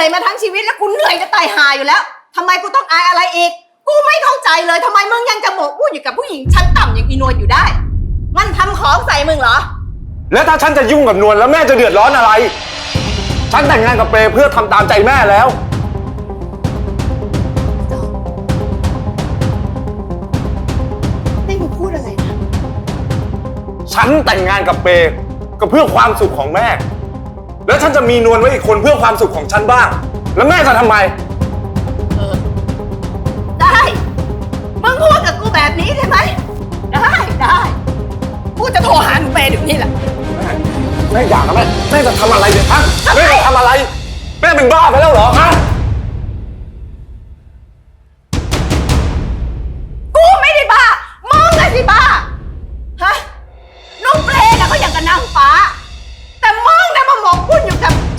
นื่อยมาทั้งชีวิตแล้วกูเหนื่อยจะตายหาอยู่แล้วทำไมกูต้องอายอะไรอีก กูไม่เข้าใจเลยทำไมมึงยังจะหมกพูดอยู่กับผู้หญิงชั้นต่ำอย่างอีนวลอยู่ได้ มันทำของใส่มึงเหรอ แล้วถ้าฉันจะยุ่งกับนวลแล้วแม่จะเดือดร้อนอะไร ฉันแต่งงานกับเปรย์เพื่อทำตามใจแม่แล้ว นี่มึงพูดอะไรนะ ฉันแต่งงานกับเปรย์ก็เพื่อความสุขของแม่ แล้วฉันจะมีนวลไว้อีกคนเพื่อความสุขของฉันบ้าง แล้วแม่จะทำไมเออได้ มึงพูดกับกูแบบนี้ใช่ไหม ได้ได้กูจะโทรหาหนูเปย์เดี๋ยวนี้แหละ แม่อยากนะแม่แม่จะทำอะไรเนี่ยฮะแม่จะทำอะไร แม่เป็นบ้าไปแล้วเหรอฮะ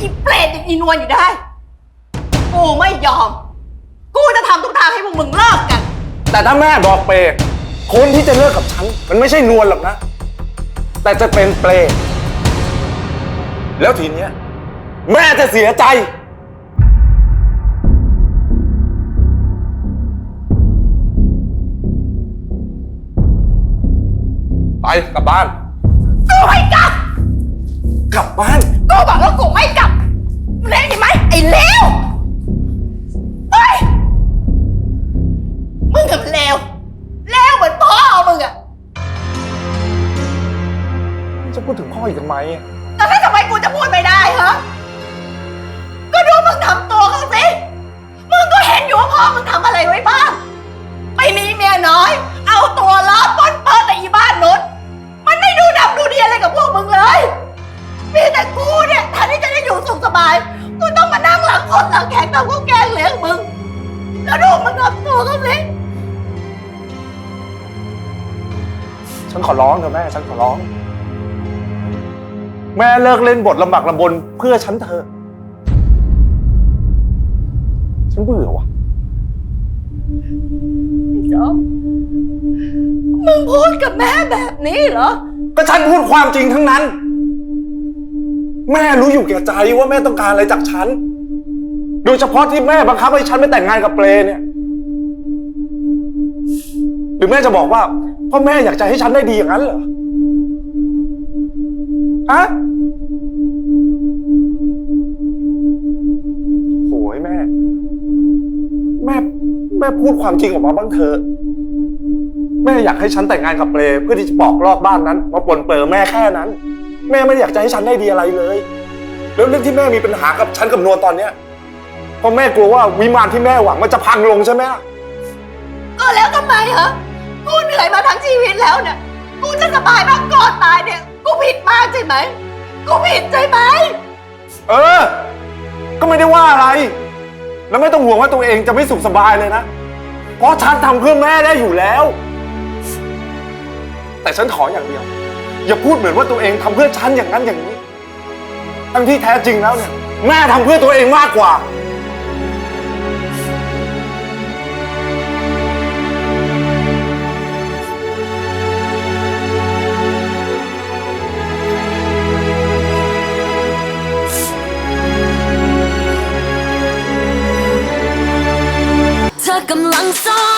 อีเปรตอย่างอีนวลอยู่ได้ กูไม่ยอม กูจะทำทุกทางให้พวกมึงเลิกกัน แต่ถ้าแม่บอกเปรย์คนที่จะเลิกกับฉัน มันไม่ใช่นวลหรอกนะ แต่จะเป็นเปรย์แล้วทีเนี้ย แม่จะเสียใจ ไปกลับบ้านกูไม่กลับ กลับบ้านกูบอกว่ากูไม่กลับเล่นไหมไอ้เลวเฮ้ย มึงกับเลวเลวเหมือนพ่อมึงอะจะพูดถึงพ่ออีกทำไมแต่ถ้าทำไมกูจะพูดไม่ได้ฮะก็ดูมึงทำตัวเขาสิ มึงก็เห็นอยู่ว่าพ่อมึงทำอะไรไว้บ้าง ไปมีเมียน้อย เอาตัวล้อปล้น คนหลังแขกตามพวกแกล้งเลี้ยงมึง แล้วดูมึงทำตัวเขาสิฉันขอร้องเถอะแม่ฉันขอร้อง แม่เลิกเล่นบทลำบากลำบนเพื่อฉันเถอะฉันเบื่อว่ะจอมมึงพูดกับแม่แบบนี้เหรอ ก็ฉันพูดความจริงทั้งนั้น แม่รู้อยู่แก่ใจว่าแม่ต้องการอะไรจากฉันโดยเฉพาะที่แม่บังคับให้ฉันไปแต่งงานกับเปรเนี่ย หรือแม่จะบอกว่าพ่อแม่อยากจะให้ฉันได้ดีอย่างนั้นเหรอ ฮะโหยแม่ แม่ แม่พูดความจริงออกมาบ้างเถอะแม่อยากให้ฉันแต่งงานกับเปรเพื่อที่จะปอกลอกบ้านนั้นมาปนเปลือแม่แค่นั้น แม่ไม่อยากจะให้ฉันได้ดีอะไรเลย แล้วเรื่องที่แม่มีปัญหากับฉันกับนวลตอนเนี้ย เพราะแม่กลัวว่าวิมานที่แม่หวังมันจะพังลงใช่ไหมล่ะก็แล้วทำไมเหรอกูเหนื่อยมาทั้งชีวิตแล้วเนี่ย กูจะสบายมากก่อนตายเนี่ย กูผิดมากใช่ไหม กูผิดใช่ไหม เออ ก็ไม่ได้ว่าอะไร แล้วไม่ต้องห่วงว่าตัวเองจะไม่สุขสบายเลยนะ เพราะฉันทำเพื่อแม่ได้อยู่แล้ว แต่ฉันขออย่างเดียว อย่าพูดเหมือนว่าตัวเองทำเพื่อฉันอย่างนั้นอย่างนี้ ทั้งที่แท้จริงแล้วเนี่ย แม่ทำเพื่อตัวเองมากกว่า song.